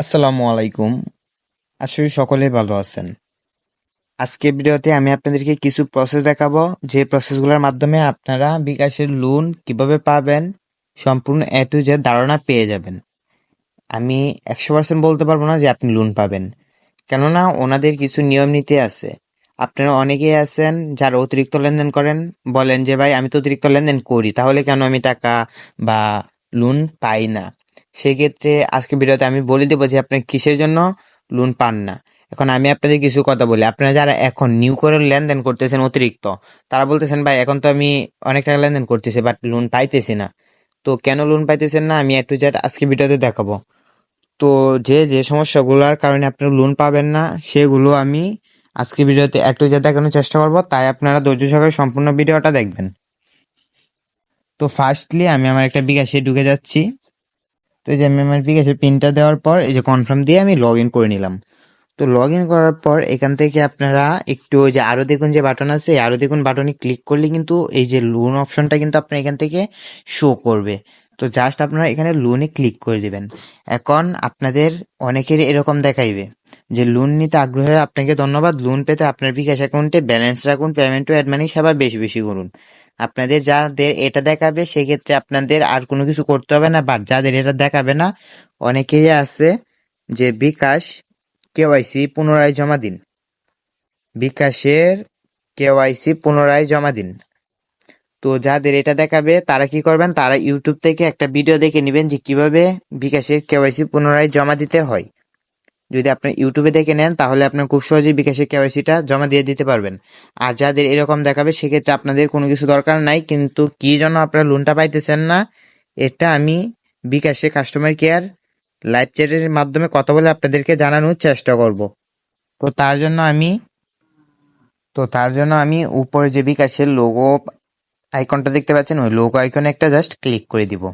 আসসালামু আলাইকুম। আসলে করি সকলেই ভালো আছেন। আজকের ভিডিওতে আমি আপনাদেরকে কিছু প্রসেস দেখাবো। যে প্রসেসগুলোর মাধ্যমে আপনারা বিকাশের লোন কীভাবে পাবেন, সম্পূর্ণ এ টু জেড ধারণা পেয়ে যাবেন। আমি একশো পার্সেন্ট বলতে পারব না যে আপনি লোন পাবেন। কেননা ওনাদের কিছু নিয়ম নীতি আছে। আপনারা অনেকেই আছেন যারা অতিরিক্ত লেনদেন করেন। বলেন যে, ভাই, আমি তো অতিরিক্ত লেনদেন করি, তাহলে কেন আমি টাকা বা লোন পাই না? সেক্ষেত্রে আজকে ভিডিওতে আমি বলে দেবো যে আপনি কিসের জন্য লোন পান না এখন আমি আপনাদের কিছু কথা বলি। আপনারা যারা এখন নিউ করে লেনদেন করতেছেন অতিরিক্ত, তারা বলতেছেন, ভাই, এখন তো আমি অনেক টাকা লেনদেন করতেছি বাট লোন পাইতেছি না। তো কেন লোন পাইতেছেন না? আমি একটু যেটা আজকে ভিডিওতে দেখাবো। তো যে যে সমস্যাগুলোর কারণে আপনারা লোন পাবেন না, সেগুলো আমি আজকে ভিডিওতে একটু যে দেখানোর চেষ্টা করব। তাই আপনারা ধৈর্য সহকারে সম্পূর্ণ ভিডিওটা দেখবেন। তো ফার্স্টলি আমি আমার একটা বিকাশে ঢুকে যাচ্ছি। তো এই যে আমি আমার বিকাশের পিনটা দেওয়ার পর, এই যে কনফার্ম দিয়ে আমি লগ ইন করে নিলাম। তো লগ ইন করার পর এখান থেকে আপনারা একটু ওই যে আরও দেখুন যে বাটন আছে আরও দেখুন বাটনে ক্লিক করলে কিন্তু এই যে লোন অপশনটা কিন্তু আপনার এখান থেকে শো করবে। তো জাস্ট আপনারা এখানে লোনে ক্লিক করে দিবেন। এখন আপনাদের অনেকের এরকম দেখাইবে যে লোন নিতে আগ্রহ আপনাকে ধন্যবাদ। লোন পেতে আপনার বিকাশ অ্যাকাউন্টে ব্যালেন্স রাখুন পেমেন্ট টু অ্যাডমানি সেবা বেশি বেশি করুন। আপনাদের যাদের এটা দেখাবে, সেক্ষেত্রে আপনাদের আর কোনো কিছু করতে হবে না। বাট যাদের এটা দেখাবে না, অনেকেই আছে যে বিকাশ কেওয়াইসি পুনরায় জমা দিন। বিকাশের কেওয়াইসি পুনরায় জমা দিন। তো যাদের এটা দেখাবে, তারা কি করবেন? তারা ইউটিউব থেকে একটা ভিডিও দেখে নেবেন যে কীভাবে বিকাশের কেওয়াইসি পুনরায় জমা দিতে হয়। যদি আপনি ইউটিউবে দেখে নেন, তাহলে আপনার খুব সহজেই বিকাশের কেওয়াইসিটা জমা দিয়ে দিতে পারবেন। আর যাদের এরকম দেখাবে, সেক্ষেত্রে আপনাদের কোনো কিছু দরকার নাই, কিন্তু কি জন্য আপনারা লোনটা পাইতেছেন না, এটা আমি বিকাশে কাস্টমার কেয়ার লাইভ চ্যাটের মাধ্যমে কথা বলে আপনাদেরকে জানানোর চেষ্টা করব। তো তার জন্য আমি, তো তার জন্য আমি উপরে যে বিকাশের লোগো আইকনটা দেখতে পাচ্ছেন? ওই লোগো আইকনে একটা জাস্ট ক্লিক করে দিব।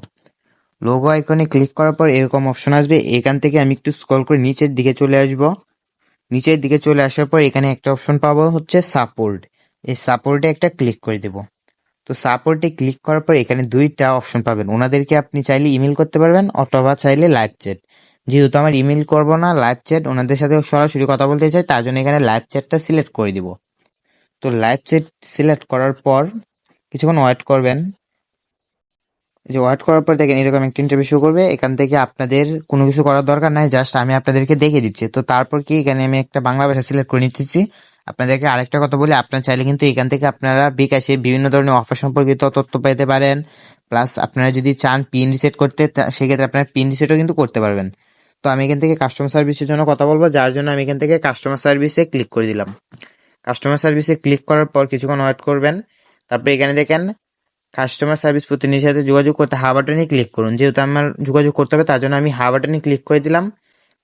লোগো আইকনে ক্লিক করার পর এরকম অপশন আসবে। এখান থেকে আমি একটু স্ক্রল করে নিচের দিকে চলে আসব। নিচের দিকে চলে আসার পর এখানে একটা অপশন পাবো হচ্ছে সাপোর্ট এই সাপোর্টে একটা ক্লিক করে দেব। তো সাপোর্টে ক্লিক করার পর এখানে দুইটা অপশন পাবেন। ওনাদেরকে আপনি চাইলে ইমেল করতে পারবেন অথবা চাইলে লাইভ চ্যাট যেহেতু আমার ইমেল করব না লাইভ চ্যাট ওনাদের সাথে সরাসরি কথা বলতে চাই, তার জন্য এখানে লাইভ চ্যাটটা সিলেক্ট করে দিব। তো লাইভ চ্যাট সিলেক্ট করার পর কিছুক্ষণ ওয়েট করবেন। যে ওয়েট করার পর দেখেন এরকম একটা ইন্টারভিউ শো করবে। এখান থেকে আপনাদের কোনো কিছু করার দরকার নাই জাস্ট আমি আপনাদেরকে দেখে দিচ্ছি। তো তারপর কি এখানে আমি একটা বাংলা ভাষা সিলেক্ট করে নিতেছি। আপনাদেরকে আরেকটা কথা বলি, আপনার চাইলে কিন্তু এখান থেকে আপনারা বিকাশে বিভিন্ন ধরনের অফার সম্পর্কিত তথ্য পেতে পারেন। প্লাস আপনারা যদি চান পিন রিসেট করতে সেক্ষেত্রে আপনারা পিন রিসেটও কিন্তু করতে পারবেন। তো আমি এখান থেকে কাস্টমার সার্ভিসের জন্য কথা বলব, যার জন্য আমি এখান থেকে কাস্টমার সার্ভিসে ক্লিক করে দিলাম। কাস্টমার সার্ভিসে ক্লিক করার পর কিছুক্ষণ ওয়েট করবেন। তারপর এখানে দেখেন কাস্টমার সার্ভিস প্রতিনিধির সাথে যোগাযোগ করতে হা বাটনে ক্লিক করুন। যেহেতু আমার যোগাযোগ করতে হবে, তার জন্য আমি হা বাটনে ক্লিক করে দিলাম।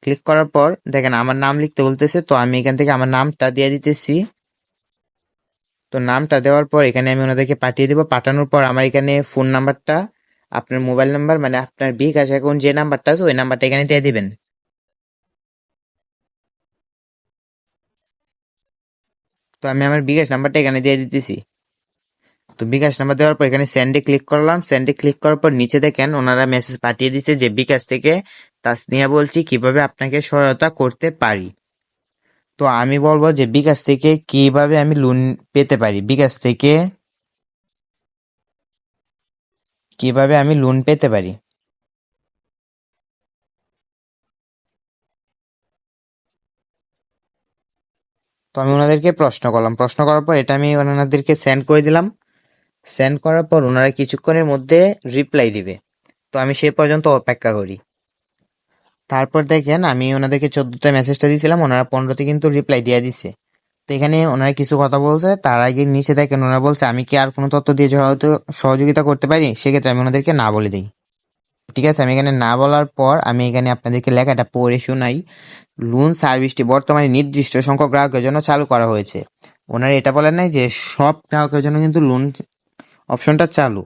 ক্লিক করার পর দেখেন আমার নাম লিখতে বলতেছে, তো আমি এখান থেকে আমার নামটা দিয়ে দিতেছি। তো নামটা দেওয়ার পর এখানে আমি ওনাদেরকে পাঠিয়ে দেবো। পাঠানোর পর আমার এখানে ফোন নাম্বারটা আপনার মোবাইল নাম্বার মানে আপনার বিকাশ অ্যাকাউন্ট যে নাম্বারটা আছে, ওই নাম্বারটা এখানে দিয়ে দিবেন। তো আমি আমার বিকাশ নাম্বারটা এখানে দিয়ে দিতেছি। তো বিকাশ নাম্বার দেওয়ার পর এখানে সেন্ডে ক্লিক করলাম। সেন্ডে ক্লিক করার পর নিচে দেখেন ওনারা মেসেজ পাঠিয়ে দিচ্ছে যে বিকাশ থেকে তাসনিয়া বলছি কীভাবে আপনাকে সহায়তা করতে পারি। তো আমি বলব যে বিকাশ থেকে কীভাবে আমি লোন পেতে পারি। বিকাশ থেকে কীভাবে আমি লোন পেতে পারি। তো আমি ওনাদেরকে প্রশ্ন করলাম। প্রশ্ন করার পর এটা আমি ওনাদেরকে সেন্ড করে দিলাম। সেন্ড করার পর ওনারা কিছুক্ষণের মধ্যে রিপ্লাই দিবে। তো আমি সেই পর্যন্ত অপেক্ষা করি। তারপর দেখেন আমি ওনাদেরকে চোদ্দটা মেসেজটা দিয়েছিলাম ওনারা পনেরোতে কিন্তু রিপ্লাই দিয়ে দিছে। তো এখানে ওনারা কিছু কথা বলছে, তার আগে নিচে দেখেন ওনারা বলছে, আমি কি আর কোনো তথ্য দিয়ে হয়তো সহযোগিতা করতে পারি? সেক্ষেত্রে আমি ওনাদেরকে না বলে দিই। ঠিক আছে, আমি এখানে না বলার পর আমি এখানে আপনাদেরকে লেখাটা পড়ে শোনাই। লোন সার্ভিসটি বর্তমানে নির্দিষ্ট সংখ্যক গ্রাহকের জন্য চালু করা হয়েছে। ওনারা এটা বলেন নাই যে সব গ্রাহকের জন্য কিন্তু লোন অপশনটা চালু।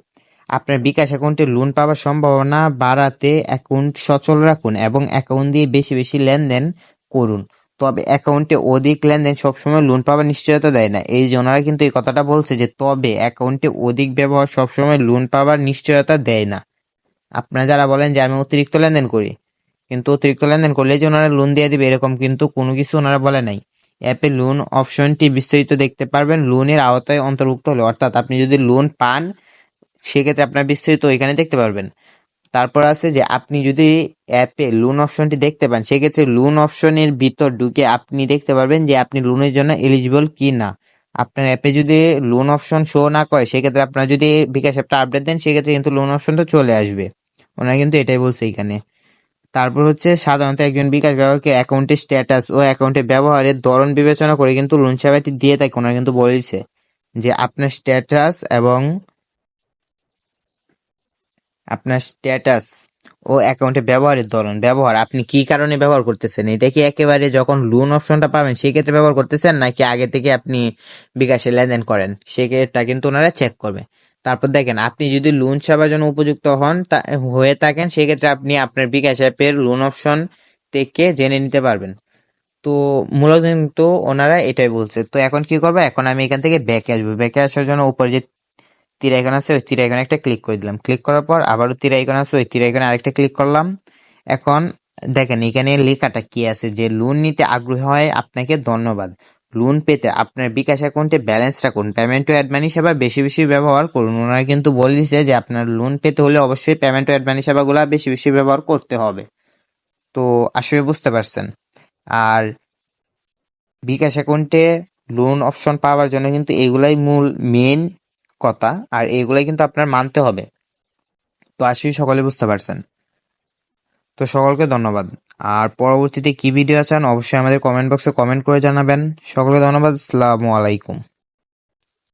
আপনার বিকাশ অ্যাকাউন্টে লোন পাওয়ার সম্ভাবনা বাড়াতে অ্যাকাউন্ট সচল রাখুন এবং অ্যাকাউন্ট দিয়ে বেশি বেশি লেনদেন করুন। তবে অ্যাকাউন্টে অধিক লেনদেন সবসময় লোন পাওয়ার নিশ্চয়তা দেয় না। এই যে ওনারা কিন্তু এই কথাটা বলছে যে, তবে অ্যাকাউন্টে অধিক ব্যবহার সবসময় লোন পাওয়ার নিশ্চয়তা দেয় না। আপনারা যারা বলেন যে, আমি অতিরিক্ত লেনদেন করি, কিন্তু অতিরিক্ত লেনদেন করলে যে ওনারা লোন দিয়ে দিবে, এরকম কিন্তু কোনো কিছু ওনারা বলে নাই। অ্যাপে লোন অপশনটি বিস্তারিত দেখতে পারবেন। লোনের আওতায় অন্তর্ভুক্ত হলে, অর্থাৎ আপনি যদি লোন পান, সেক্ষেত্রে আপনার বিস্তারিত এখানে দেখতে পারবেন। তারপর আছে যে, আপনি যদি অ্যাপে লোন অপশনটি দেখতে পান, সেক্ষেত্রে লোন অপশনের ভিতর ঢুকে আপনি দেখতে পারবেন যে, আপনি লোনের জন্য এলিজিবল কি না আপনার অ্যাপে যদি লোন অপশন শো না করে, সেক্ষেত্রে আপনার যদি বিকাশ অ্যাপটা আপডেট দেন, সেক্ষেত্রে কিন্তু লোন অপশনটা চলে আসবে। ওনারা কিন্তু এটাই বলছে এখানে। তারপর হচ্ছে সাধারণত একজন বিকাশ গ্রাহকের অ্যাকাউন্টের স্ট্যাটাস ও অ্যাকাউন্টের ব্যবহারের ধরন বিবেচনা করে কিন্তু লোন সেবাটি দিয়ে থাকে, ওনারা কিন্তু বলেছে যে আপনার স্ট্যাটাস এবং আপনার স্ট্যাটাস ও অ্যাকাউন্টে ব্যবহারের ধরন, ব্যবহার, আপনি কি কারণে ব্যবহার করতেছেন? এটা কি একেবারে যখন লোন অপশনটা পাবেন, সেই ক্ষেত্রে ব্যবহার করতেছেন নাকি আগে থেকে আপনি বিকাশে লেনদেন করেন? সেক্ষেত্রে কিন্তু ওনারা চেক করবে। তারপর দেখেন, আপনি যদি লোন সেবার জন্য উপযুক্ত হন হয়ে থাকেন, সেক্ষেত্রে আপনি আপনার বিকাশ অ্যাপের লোন অপশন থেকে জেনে নিতে পারবেন। তো মূলত কিন্তু ওনারা এটাই বলছে। তো এখন কি করব? এখন আমি এখান থেকে ব্যাকে আসব। ব্যাকে আসার জন্য উপরে যে তীর আইকন আছে, ওই তীর আইকনে একটা ক্লিক করে দিলাম। ক্লিক করার পর আবারও তীর আইকন আছে, ওই তীর আইকনে আরেকটা ক্লিক করলাম। এখন দেখেন, এখানে লেখাটা কি আছে? যে লোন নিতে আগ্রহী হয়, আপনাকে ধন্যবাদ। লোন পেতে আপনার বিকাশ অ্যাকাউন্টে ব্যালেন্স রাখুন। পেমেন্ট ও অ্যাডমানি সেবা বেশি বেশি ব্যবহার করুন। ওনারা কিন্তু বলে যে আপনার লোন পেতে হলে অবশ্যই পেমেন্ট ও অ্যাডমানি সেবাগুলো বেশি বেশি ব্যবহার করতে হবে। তো আসলে বুঝতে পারছেন। আর বিকাশ অ্যাকাউন্টে লোন অপশন পাওয়ার জন্য কিন্তু এগুলাই মূল মেন কথা। আর এগুলাই কিন্তু আপনার মানতে হবে। তো আসলে সকলে বুঝতে পারছেন। তো সকলকে ধন্যবাদ। আর পরবর্তীতে কি ভিডিও চান অবশ্যই আমাদের কমেন্ট বক্সে কমেন্ট করে জানাবেন। সকলকে ধন্যবাদ, আসসালামু আলাইকুম।